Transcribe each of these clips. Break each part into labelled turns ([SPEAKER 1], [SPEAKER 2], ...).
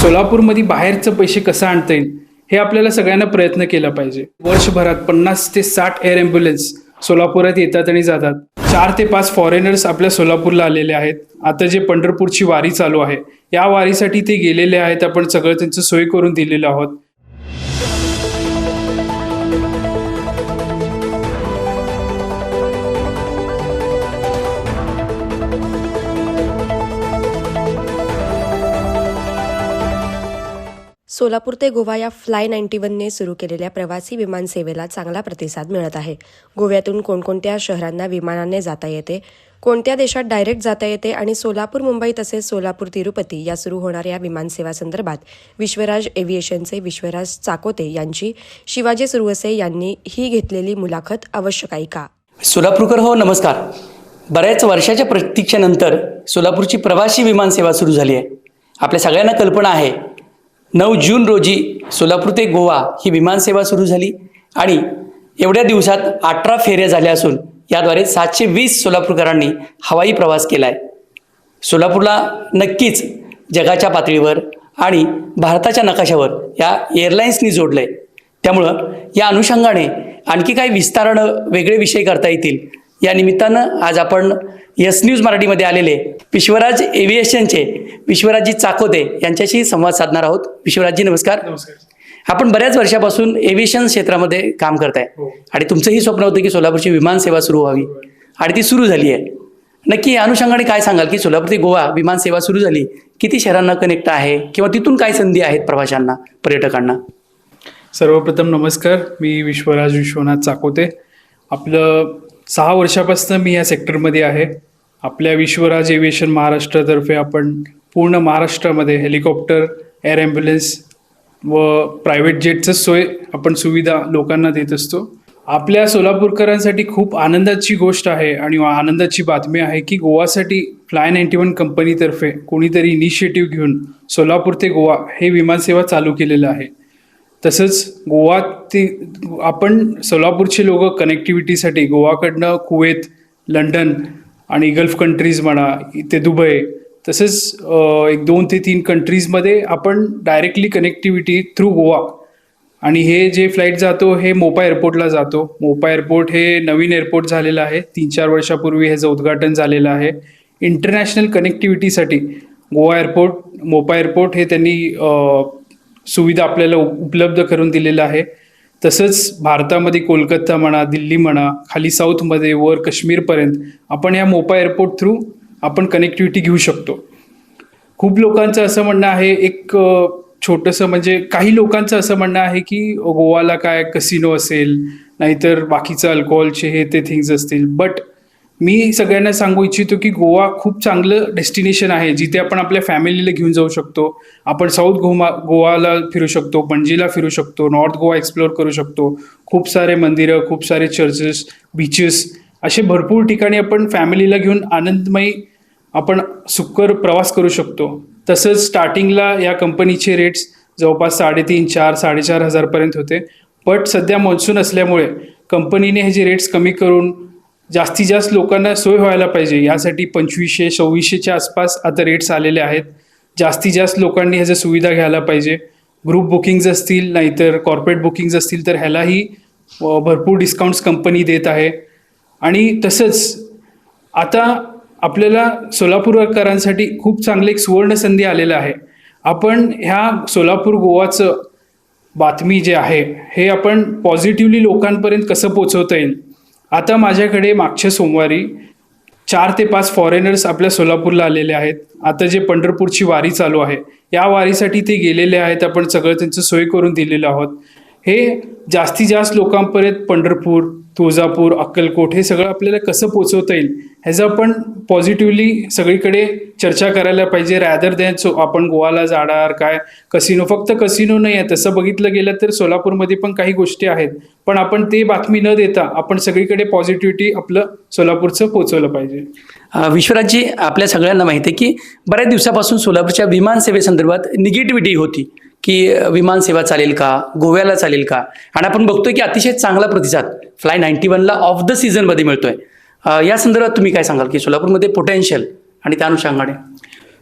[SPEAKER 1] सोलापूरमध्ये बाहेरचं पैसे कसं आणता येईल हे आपल्याला सगळ्यांना प्रयत्न केला पाहिजे. वर्षभरात पन्नास ते साठ एअर ॲम्ब्युलन्स सोलापुरात येतात आणि जातात. चार ते पाच फॉरेनर्स आपल्या सोलापूरला आलेले आहेत. आता जे पंढरपूरची वारी चालू आहे या वारीसाठी ते गेलेले आहेत. आपण सगळं त्यांचं सोय करून दिलेलं आहोत.
[SPEAKER 2] सोलापूर ते गोवा या फ्लाय नाईन्टी वनने सुरू केलेल्या प्रवासी विमान सेवेला चांगला प्रतिसाद मिळत आहे. गोव्यातून कोणकोणत्या शहरांना विमानाने जाता येते कोणत्या देशात डायरेक्ट जाता येते आणि सोलापूर मुंबई तसेच सोलापूर तिरुपती या सुरू होणाऱ्या विमानसेवासंदर्भात विश्वराज एव्हिएशनचे विश्वराज चाकोते यांची शिवाजी सुरवसे यांनी ही घेतलेली मुलाखत आवश्यक ऐका
[SPEAKER 3] सोलापूरकर हो नमस्कार. बऱ्याच वर्षाच्या प्रतीक्षेनंतर सोलापूरची प्रवासी विमानसेवा सुरू झाली आहे. आपल्या सगळ्यांना कल्पना आहे नऊ जून रोजी सोलापूर ते गोवा ही विमानसेवा सुरू झाली आणि एवढ्या दिवसात अठरा फेऱ्या झाल्या असून याद्वारे सातशे वीस सोलापूरकरांनी हवाई प्रवास केला आहे सोलापूरला नक्कीच जगाच्या पातळीवर आणि भारताच्या नकाशावर या एअरलाईन्सनी जोडलं आहे त्यामुळं या अनुषंगाने आणखी काही विस्तारानं वेगळे विषय करता येतील या निमित्तानं आज आपण यस न्यूज मराठीमध्ये आलेले विश्वराज एव्हिएशनचे विश्वराजजी चाकोते यांच्याशी संवाद साधणार आहोत. विश्वराजजी नमस्कार.
[SPEAKER 1] नमस्कार.
[SPEAKER 3] आपण बऱ्याच वर्षापासून एव्हिएशन क्षेत्रामध्ये काम करताय.
[SPEAKER 1] हो.
[SPEAKER 3] आणि तुमचंही स्वप्न होतं की सोलापूरची विमानसेवा सुरू व्हावी. आणि ती सुरू झाली आहे. नक्की या अनुषंगाने काय सांगाल की सोलापूर ते गोवा विमानसेवा सुरू झाली? किती शहरांना कनेक्ट आहे? किंवा तिथून काय संधी आहेत प्रवाशांना पर्यटकांना?
[SPEAKER 1] सर्वप्रथम नमस्कार. मी विश्वराज विश्वनाथ चाकोते आपलं सहा वर्षापासून मी या सेक्टरमध्ये आहे. आपल्या विश्वराज एव्हिएशन महाराष्ट्रातर्फे आपण पूर्ण महाराष्ट्रामध्ये हेलिकॉप्टर एअर ॲम्ब्युलन्स व प्रायव्हेट जेटचं सोय आपण सुविधा लोकांना देत असतो. आपल्या सोलापूरकरांसाठी खूप आनंदाची गोष्ट आहे आणि आनंदाची बातमी आहे की गोवासाठी फ्लाय नाईन्टी वन कंपनीतर्फे कोणीतरी इनिशिएटिव्ह घेऊन सोलापूर ते गोवा हे विमानसेवा चालू केलेलं आहे. तसंच गोवा ते आपण सोलापूरचे लोक कनेक्टिव्हिटीसाठी गोवाकडनं कुवेत लंडन आणि गल्फ कंट्रीज म्हणा ते दुबई तसंच एक दोन ते तीन कंट्रीजमध्ये आपण डायरेक्टली कनेक्टिव्हिटी थ्रू गोवा. आणि हे जे फ्लाईट जातो हे मोपा एअरपोर्टला जातो. मोपा एअरपोर्ट हे नवीन एअरपोर्ट झालेलं आहे. तीन चार वर्षापूर्वी ह्याचं उद्घाटन झालेलं आहे. इंटरनॅशनल कनेक्टिव्हिटीसाठी गोवा एअरपोर्ट मोपा एअरपोर्ट हे त्यांनी सुविधा आपल्याला उपलब्ध करून दिलेलं आहे. तसंच भारतामध्ये कोलकाता म्हणा दिल्ली म्हणा खाली साऊथमध्ये वर काश्मीरपर्यंत आपण या मोपा एअरपोर्ट थ्रू आपण कनेक्टिव्हिटी घेऊ शकतो. खूप लोकांचं असं म्हणणं आहे एक छोटंसं म्हणजे काही लोकांचं असं म्हणणं आहे की गोवाला काय कसिनो असेल नाहीतर बाकीचं अल्कोहोलचे हे ते थिंग्स असतील. बट मी सगळ्यांना सांगू इच्छितो की गोवा खूप चांगलं डेस्टिनेशन आहे जिथे आपण आपल्या फॅमिलीला घेऊन जाऊ शकतो. आपण साऊथ गोवा गोवाला फिरू शकतो पणजीला फिरू शकतो नॉर्थ गोवा एक्सप्लोअर करू शकतो. खूप सारे मंदिरं खूप सारे चर्चेस बीचेस असे भरपूर ठिकाणी आपण फॅमिलीला घेऊन आनंदमयी आपण सुकर प्रवास करू शकतो. तसंच स्टार्टिंगला या कंपनीचे रेट्स जवळपास साडेतीन चार साडेचार हजारपर्यंत होते. बट सध्या मान्सून असल्यामुळे कंपनीने हे जे रेट्स कमी करून जास्तीत जास्त लोकांना सोय व्हायला पाहिजे. यासाठी पंचवीसशे सव्वीसशेच्या आसपास आता रेट्स आलेले आहेत. जास्तीत जास्त लोकांनी ह्याच्या सुविधा घ्यायला पाहिजे. ग्रुप बुकिंग्ज असतील नाहीतर कॉर्पोरेट बुकिंग्ज असतील तर ह्यालाही भरपूर डिस्काउंट्स कंपनी देत आहे. आणि तसंच आता आपल्याला सोलापूरकरांसाठी खूप चांगले एक सुवर्ण संधी आलेलं आहे. आपण ह्या सोलापूर गोवाचं बातमी जे आहे हे आपण पॉझिटिव्हली लोकांपर्यंत कसं पोचवता येईल? आता माझ्याकडे मागच्या सोमवारी चार ते पाच फॉरेनर्स आपल्या सोलापूरला आलेले आहेत. आता जे पंढरपूरची वारी चालू आहे या वारीसाठी ते गेलेले आहेत. आपण सगळं त्यांचं सोय करून दिलेलं आहोत. हे जास्तीत जास्त लोकांपर्यंत पंढरपूर तुळजापूर अक्कलकोट हे सगळं आपल्याला कसं पोचवता येईल ह्याचं आपण पॉझिटिव्हली सगळीकडे चर्चा करायला पाहिजे. रॅदर दॅन सो आपण गोवाला जाणार काय? कसिनो फक्त कसिनो नाही आहे. तसं बघितलं गेलं तर सोलापूरमध्ये पण काही गोष्टी आहेत. पण आपण ते बातमी न देता आपण सगळीकडे पॉझिटिव्हिटी आपलं सोलापूरचं पोचवलं पाहिजे.
[SPEAKER 3] विश्वराजजी आपल्या सगळ्यांना माहिती आहे की बऱ्याच दिवसापासून सोलापूरच्या विमानसेवेसंदर्भात निगेटिव्हिटी होती. की विमानसेवा चालेल का? गोव्याला चालेल का? आणि आपण बघतोय की अतिशय चांगला प्रतिसाद फ्लाय नाईन्टी वनला ऑफ द सीझनमध्ये मिळतोय. या संदर्भात तुम्ही काय सांगाल की सोलापूरमध्ये पोटेन्शियल आणि त्या अनुषंगाने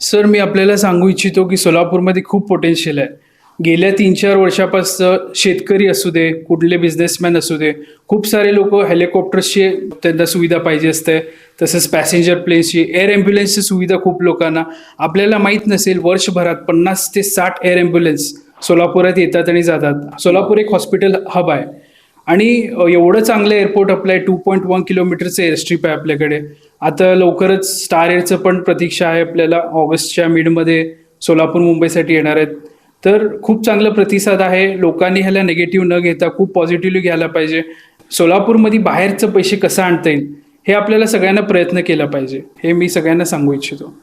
[SPEAKER 1] सर मी आपल्याला सांगू इच्छितो की सोलापूरमध्ये खूप पोटेन्शियल आहे. गेल्या तीन चार वर्षापासून शेतकरी असू दे कुठले बिझनेसमॅन असू दे खूप सारे लोक हेलिकॉप्टर्सची त्यांना सुविधा पाहिजे असते. तसंच पॅसेंजर प्लेनची एअर ॲम्ब्युलन्सची सुविधा खूप लोकांना. आपल्याला माहीत नसेल वर्षभरात पन्नास ते साठ एअर ॲम्ब्युलन्स सोलापुरात येतात आणि जातात. सोलापूर एक हॉस्पिटल हब आहे. आणि एवढं चांगलं एअरपोर्ट आपलं आहे टू पॉईंट वन किलोमीटरचं एअरस्ट्रीप आहे आपल्याकडे. आता लवकरच स्टार एअरचं पण प्रतीक्षा आहे आपल्याला. ऑगस्टच्या मिडमध्ये सोलापूर मुंबईसाठी येणार आहेत. तर खूप चांगला प्रतिसाद आहे. लोकांनी ह्याला निगेटिव्ह न घेता खूप पॉझिटिव्हली घ्यायला पाहिजे. सोलापूरमध्ये बाहेरचं पैसे कसं आणता येईल? हे आपल्याला सगळ्यांना प्रयत्न केला पाहिजे. हे मी सगळ्यांना सांगू इच्छितो.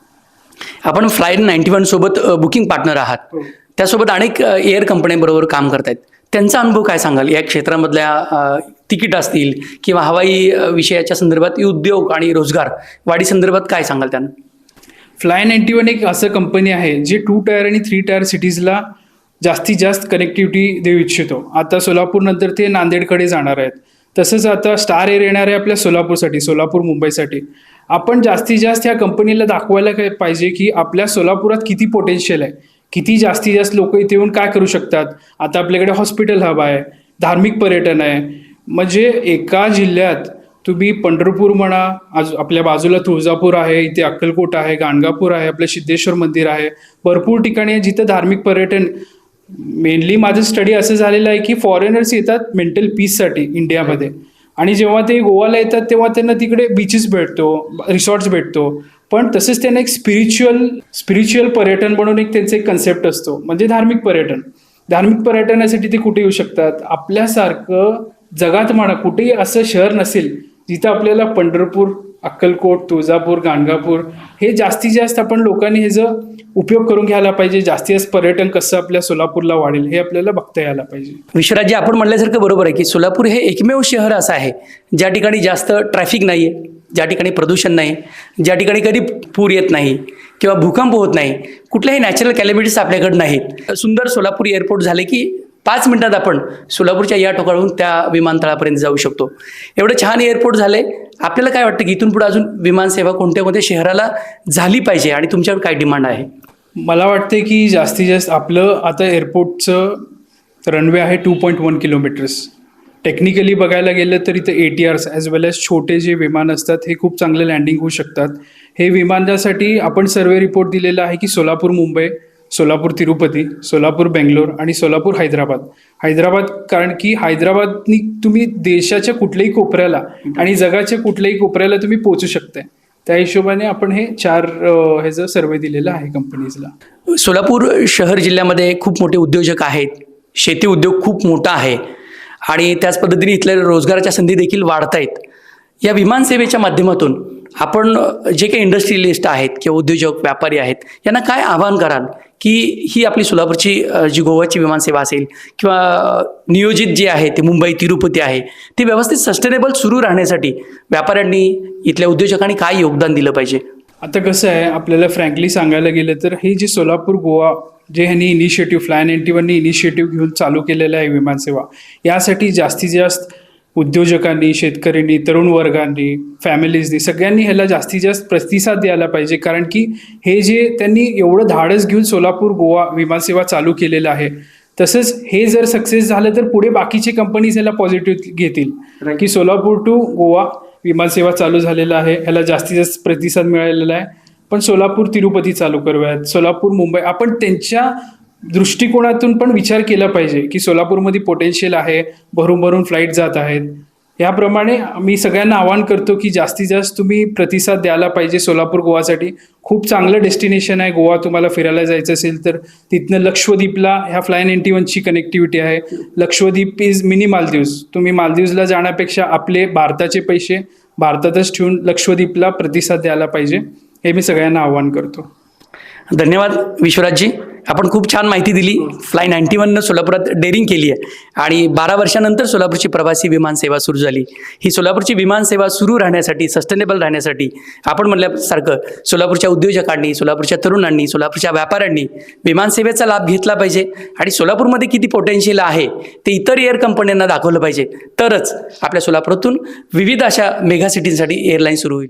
[SPEAKER 3] आपण फ्लाईट नाईन्टी वन सोबत बुकिंग पार्टनर आहात.
[SPEAKER 1] हो.
[SPEAKER 3] त्यासोबत अनेक एअर कंपन्यांबरोबर काम करतायत. त्यांचा अनुभव काय सांगाल? या क्षेत्रामधल्या तिकीट असतील किंवा हवाई विषयाच्या संदर्भात उद्योग आणि रोजगार वाढी संदर्भात काय सांगाल त्यांना?
[SPEAKER 1] फ्लाय नाईन्टी वन एक असं कंपनी आहे जी टू टायर आणि थ्री टायर सिटीजला जास्तीत जास्त कनेक्टिव्हिटी देऊ इच्छितो. आता सोलापूरनंतर ते नांदेडकडे जाणार आहेत. तसंच आता स्टार एअर येणार आहे आपल्या सोलापूरसाठी सोलापूर मुंबईसाठी. आपण जास्तीत जास्त ह्या कंपनीला दाखवायला काय पाहिजे की आपल्या सोलापुरात किती पोटेन्शियल आहे? किती जास्तीत जास्त लोक इथे येऊन काय करू शकतात? आता आपल्याकडे हॉस्पिटल हब आहे धार्मिक पर्यटन आहे. म्हणजे एका जिल्ह्यात तुम्ही पंढरपूर म्हणा आज आपल्या बाजूला तुळजापूर आहे इथे अक्कलकोट आहे गाणगापूर आहे आपलं सिद्धेश्वर मंदिर आहे. भरपूर ठिकाणी आहे जिथं धार्मिक पर्यटन मेनली माझं स्टडी असं झालेलं आहे की फॉरेनर्स येतात मेंटल पीससाठी इंडियामध्ये. आणि जेव्हा ते गोवाला येतात तेव्हा त्यांना तिकडे बीचेस भेटतो रिसॉर्ट्स भेटतो. पण तसंच त्यांना एक स्पिरिच्युअल स्पिरिच्युअल पर्यटन म्हणून एक त्यांचा एक कन्सेप्ट असतो म्हणजे धार्मिक पर्यटन. धार्मिक पर्यटनासाठी ते कुठे येऊ शकतात? आपल्यासारखं जगात म्हणा कुठेही असं शहर नसेल जिथं आपल्याला पंढरपूर अक्कलकोट तुळजापूर गाणगापूर हे जास्तीत जास्त आपण लोकांनी ह्याचा उपयोग करून घ्यायला पाहिजे. जास्तीत जास्त पर्यटन कसं आपल्या सोलापूरला वाढेल हे आपल्याला बघता यायला पाहिजे.
[SPEAKER 3] विश्वराजी आपण म्हणल्यासारखं बरोबर आहे की सोलापूर हे एकमेव शहर असं आहे. ज्या ठिकाणी जास्त ट्रॅफिक नाही आहे ज्या ठिकाणी प्रदूषण नाही ज्या ठिकाणी कधी पूर येत नाही किंवा भूकंप होत नाही कुठल्याही नॅचरल कॅलेमिटीज आपल्याकडे नाहीत. सुंदर सोलापूर एअरपोर्ट झाले की पाच मिनिटात आपण सोलापूरच्या या ठिकाणून त्या विमानतळापर्यंत जाऊ शकतो. एवढं छान एअरपोर्ट झाले. आपल्याला काय वाटतं की इथून पुढे अजून विमानसेवा कोणत्या कोणत्या शहराला झाली पाहिजे आणि तुमच्यावर काय डिमांड आहे?
[SPEAKER 1] मला वाटते की जास्तीत जास्त आपलं आता एअरपोर्टचं रनवे आहे two point one kilometers technically बघायला गेलं तर इथं A T Rs as well as छोटे जे विमान असतात हे खूप चांगले लँडिंग होऊ शकतात. हे विमानासाठी आपण सर्वे रिपोर्ट दिलेला आहे की सोलापूर मुंबई सोलापूर तिरुपती सोलापूर बेंगलोर आणि सोलापूर हैदराबाद. हैदराबाद कारण की हैदराबादनी तुम्ही देशाच्या कुठल्याही कोपऱ्याला आणि जगाच्या कुठल्याही कोपऱ्याला तुम्ही पोहोचू शकताय. त्या हिशोबाने आपण हे चार ह्याचं सर्वे दिलेलं आहे कंपनीजला
[SPEAKER 3] सोलापूर शहर जिल्ह्यामध्ये खूप मोठे उद्योजक आहेत. शेती उद्योग खूप मोठा आहे. आणि त्याच पद्धतीने इथल्या रोजगाराच्या संधी देखील वाढत आहेत या विमानसेवेच्या माध्यमातून आपण जे काही इंडस्ट्रियलिस्ट आहेत किंवा उद्योजक व्यापारी आहेत यांना काय आवाहन कराल की ही आपली सोलापूरची जी गोव्याची विमानसेवा असेल किंवा नियोजित जे आहे ते मुंबई तिरुपती आहे ती व्यवस्थित सस्टेनेबल सुरू राहण्यासाठी व्यापाऱ्यांनी इथल्या उद्योजकांनी काय योगदान दिलं पाहिजे?
[SPEAKER 1] आता कसं आहे आपल्याला फ्रँकली सांगायला गेलं तर हे जे सोलापूर गोवा जे ह्यांनी इनिशिएटिव्ह फ्लाय नाईन्टी वनने इनिशिएटिव्ह घेऊन चालू केलेलं आहे विमानसेवा यासाठी जास्तीत जास्त उद्योजकांनी शेतकऱ्यांनी तरुण वर्गांनी फॅमिलीजनी सगळ्यांनी ह्याला जास्तीत जास्त प्रतिसाद द्यायला पाहिजे. कारण की हे जे त्यांनी एवढं धाडस घेऊन सोलापूर गोवा विमानसेवा चालू केलेलं आहे तसंच हे जर सक्सेस झालं तर पुढे बाकीचे कंपनीज ह्याला पॉझिटिव्ह घेतील. की सोलापूर टू गोवा विमानसेवा चालू झालेला आहे ह्याला जास्तीत जास्त प्रतिसाद मिळालेला आहे. पण सोलापूर तिरुपती चालू करूयात. सोलापूर मुंबई आपण त्यांच्या दृष्टिकोनातून पण विचार केला पाहिजे की सोलापूरमध्ये पोटेन्शियल आहे भरून भरून फ्लाईट जात आहेत. याप्रमाणे मी सगळ्यांना आवाहन करतो की जास्तीत जास्त तुम्ही प्रतिसाद द्यायला पाहिजे सोलापूर गोवासाठी. खूप चांगलं डेस्टिनेशन आहे. गोवा तुम्हाला फिरायला जायचं असेल तर तिथनं लक्षद्वीपला ह्या फ्लाय नाईन्टी वनची कनेक्टिव्हिटी आहे. लक्षद्वीप इज मिनी मालदीव्स तुम्ही मालदीव्सला जाण्यापेक्षा आपले भारताचे पैसे भारतातच ठेवून लक्षद्वीपला प्रतिसाद द्यायला पाहिजे. हे मी सगळ्यांना आवाहन करतो.
[SPEAKER 3] धन्यवाद विश्वराजजी. आपण खूप छान माहिती दिली. फ्लाय नाईन्टी वननं सोलापुरात डेअरिंग केली आहे. आणि बारा वर्षानंतर सोलापूरची प्रवासी विमान सेवा सुरू झाली. ही सोलापूरची विमान सेवा सुरू राहण्यासाठी सस्टेनेबल राहण्यासाठी आपण म्हणल्यासारखं सोलापूरच्या उद्योजकांनी सोलापूरच्या तरुणांनी सोलापूरच्या व्यापाऱ्यांनी विमानसेवेचा लाभ घेतला पाहिजे. आणि सोलापूरमध्ये किती पोटेन्शियल आहे ते इतर एअर कंपन्यांना दाखवलं पाहिजे. तरच आपल्या सोलापुरातून विविध अशा मेगा सिटींसाठी एअरलाईन सुरू होईल.